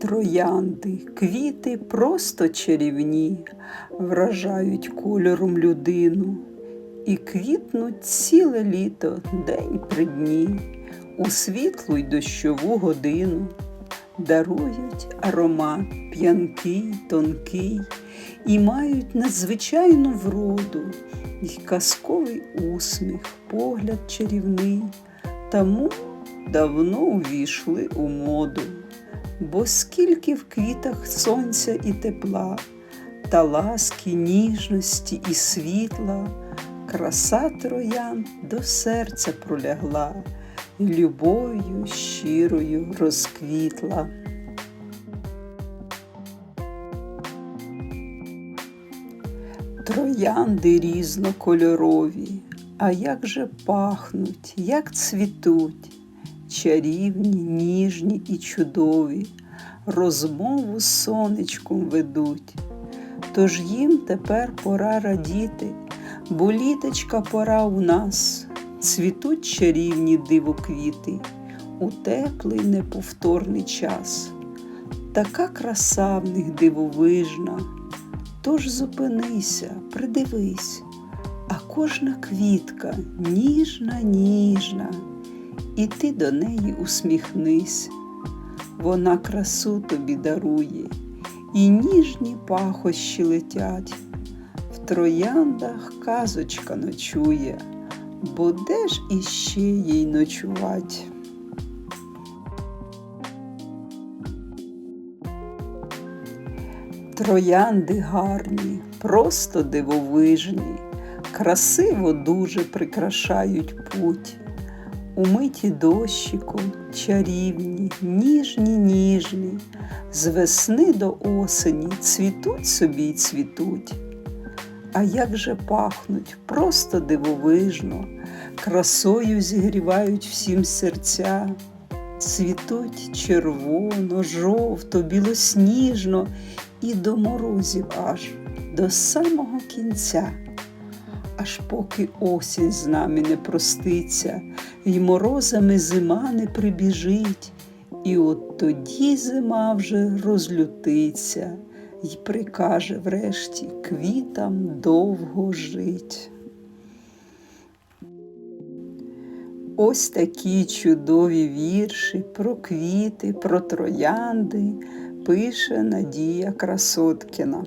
Троянди, квіти просто чарівні, вражають кольором людину і квітнуть ціле літо, день при дні, у світлу й дощову годину, дарують аромат п'янкий, тонкий, і мають надзвичайну вроду, й казковий усміх, погляд чарівний, тому давно увійшли у моду. Бо скільки в квітах сонця і тепла, та ласки, ніжності і світла, краса троян до серця пролягла, любов'ю щирою розквітла. Троянди різнокольорові, а як же пахнуть, як цвітуть, чарівні, ніжні і чудові, розмову з сонечком ведуть. Тож їм тепер пора радіти, бо літочка пора у нас, цвітуть чарівні дивоквіти у теплий неповторний час. Така краса в них дивовижна, тож зупинися, придивись, а кожна квітка ніжна, ніжна, і ти до неї усміхнись. Вона красу тобі дарує, і ніжні пахощі летять. В трояндах казочка ночує, бо де ж іще їй ночувать? Троянди гарні, просто дивовижні, красиво дуже прикрашають путь. Умиті дощиком, чарівні, ніжні, ніжні, з весни до осені цвітуть собі й цвітуть. А як же пахнуть просто дивовижно, красою зігрівають всім серця, цвітуть червоно, жовто, білосніжно і до морозів аж до самого кінця. Аж поки осінь з нами не проститься, й морозами зима не прибіжить, і от тоді зима вже розлютиться й прикаже врешті квітам довго жить. Ось такі чудові вірші про квіти, про троянди пише Надія Красоткіна.